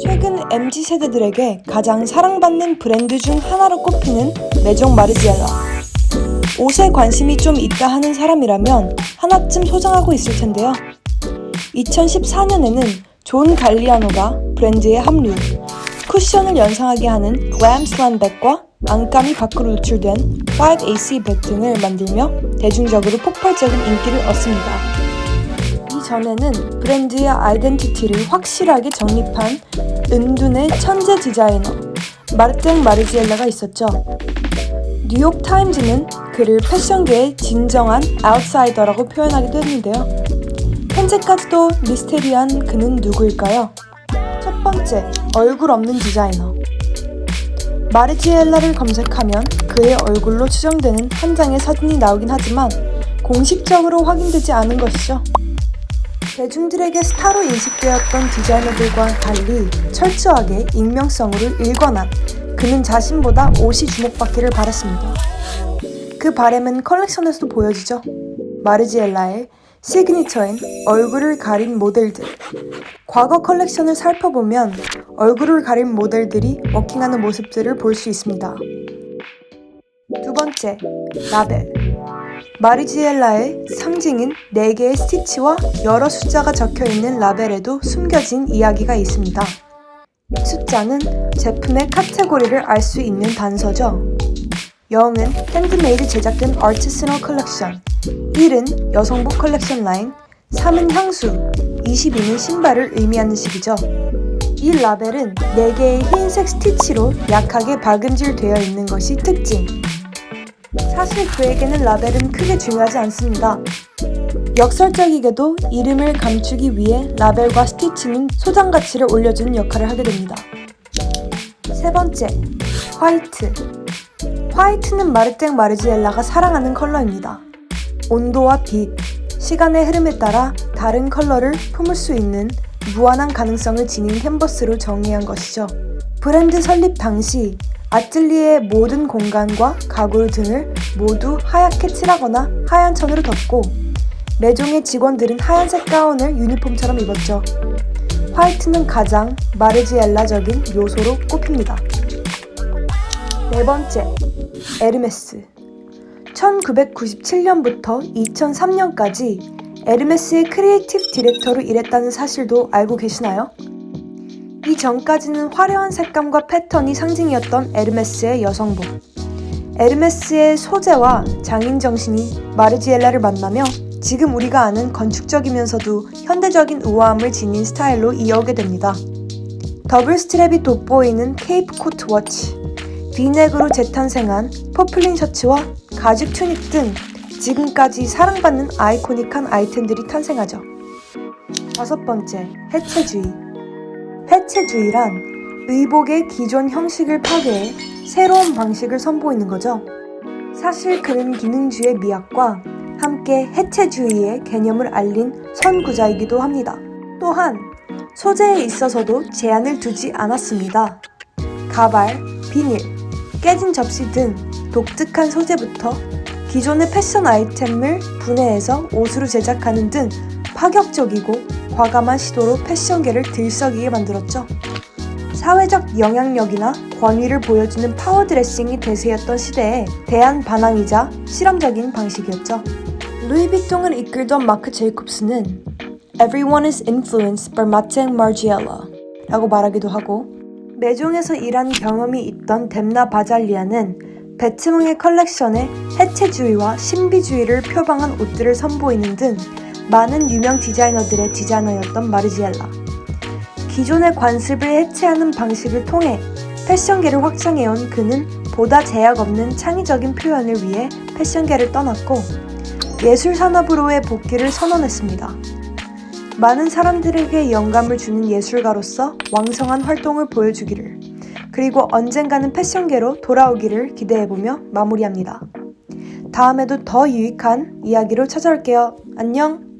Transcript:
최근 MZ 세대들에게 가장 사랑받는 브랜드 중 하나로 꼽히는 메종 마르지엘라. 옷에 관심이 좀 있다 하는 사람이라면 하나쯤 소장하고 있을 텐데요. 2014년에는 존 갈리아노가 브랜드에 합류, 쿠션을 연상하게 하는 글램 슬람백과 안감이 밖으로 노출된 5AC 백 등을 만들며 대중적으로 폭발적인 인기를 얻습니다. 이전에는 브랜드의 아이덴티티를 확실하게 정립한 은둔의 천재 디자이너 마르땡 마르지엘라가 있었죠. 뉴욕 타임즈는 그를 패션계의 진정한 아웃사이더라고 표현하기도 했는데요. 현재까지도 미스테리한 그는 누구일까요? 첫 번째, 얼굴 없는 디자이너. 마르지엘라를 검색하면 그의 얼굴로 추정되는 한 장의 사진이 나오긴 하지만 공식적으로 확인되지 않은 것이죠. 대중들에게 스타로 인식되었던 디자이너들과 달리 철저하게 익명성으로 일관한 그는 자신보다 옷이 주목받기를 바랐습니다. 그 바램은 컬렉션에서도 보여지죠. 마르지엘라의 시그니처인 얼굴을 가린 모델들. 과거 컬렉션을 살펴보면 얼굴을 가린 모델들이 워킹하는 모습들을 볼 수 있습니다. 두 번째, 라벨. 마르지엘라의 상징인 4개의 스티치와 여러 숫자가 적혀 있는 라벨에도 숨겨진 이야기가 있습니다. 숫자는 제품의 카테고리를 알 수 있는 단서죠. 0은 핸드메이드 제작된 아티스널 컬렉션, 1은 여성복 컬렉션 라인, 3은 향수, 22는 신발을 의미하는 식이죠. 이 라벨은 4개의 흰색 스티치로 약하게 박음질 되어 있는 것이 특징. 사실 그에게는 라벨은 크게 중요하지 않습니다. 역설적이게도 이름을 감추기 위해 라벨과 스티치는 소장 가치를 올려주는 역할을 하게 됩니다. 세 번째, 화이트. 화이트는 마르땡 마르지엘라가 사랑하는 컬러입니다. 온도와 빛, 시간의 흐름에 따라 다른 컬러를 품을 수 있는 무한한 가능성을 지닌 캔버스로 정의한 것이죠. 브랜드 설립 당시 아틀리에의 모든 공간과 가구 등을 모두 하얗게 칠하거나 하얀 천으로 덮고 매종의 직원들은 하얀색 가운을 유니폼처럼 입었죠. 화이트는 가장 마르지엘라적인 요소로 꼽힙니다. 네 번째, 에르메스. 1997년부터 2003년까지 에르메스의 크리에이티브 디렉터로 일했다는 사실도 알고 계시나요? 이 전까지는 화려한 색감과 패턴이 상징이었던 에르메스의 여성복. 에르메스의 소재와 장인 정신이 마르지엘라를 만나며 지금 우리가 아는 건축적이면서도 현대적인 우아함을 지닌 스타일로 이어오게 됩니다. 더블 스트랩이 돋보이는 케이프 코트 워치, 비넥으로 재탄생한 포플린 셔츠와 가죽 튜닉 등 지금까지 사랑받는 아이코닉한 아이템들이 탄생하죠. 다섯 번째, 해체주의. 해체주의란 의복의 기존 형식을 파괴해 새로운 방식을 선보이는 거죠. 사실 그는 기능주의 미학과 함께 해체주의의 개념을 알린 선구자이기도 합니다. 또한 소재에 있어서도 제한을 두지 않았습니다. 가발, 비닐, 깨진 접시 등 독특한 소재부터 기존의 패션 아이템을 분해해서 옷으로 제작하는 등 파격적이고 과감한 시도로 패션계를 들썩이게 만들었죠. 사회적 영향력이나 권위를 보여주는 파워드레싱이 대세였던 시대에 대한 반항이자 실험적인 방식이었죠. 루이비통을 이끌던 마크 제이콥스는 Everyone is influenced by Martin Margiela 라고 말하기도 하고 매종에서 일한 경험이 있던 뎀나 바잘리아는 베츠몽의 컬렉션에 해체주의와 신비주의를 표방한 옷들을 선보이는 등 많은 유명 디자이너들의 디자이너였던 마르지엘라. 기존의 관습을 해체하는 방식을 통해 패션계를 확장해온 그는 보다 제약 없는 창의적인 표현을 위해 패션계를 떠났고 예술 산업으로의 복귀를 선언했습니다. 많은 사람들에게 영감을 주는 예술가로서 왕성한 활동을 보여주기를 그리고 언젠가는 패션계로 돌아오기를 기대해보며 마무리합니다. 다음에도 더 유익한 이야기로 찾아올게요. 안녕!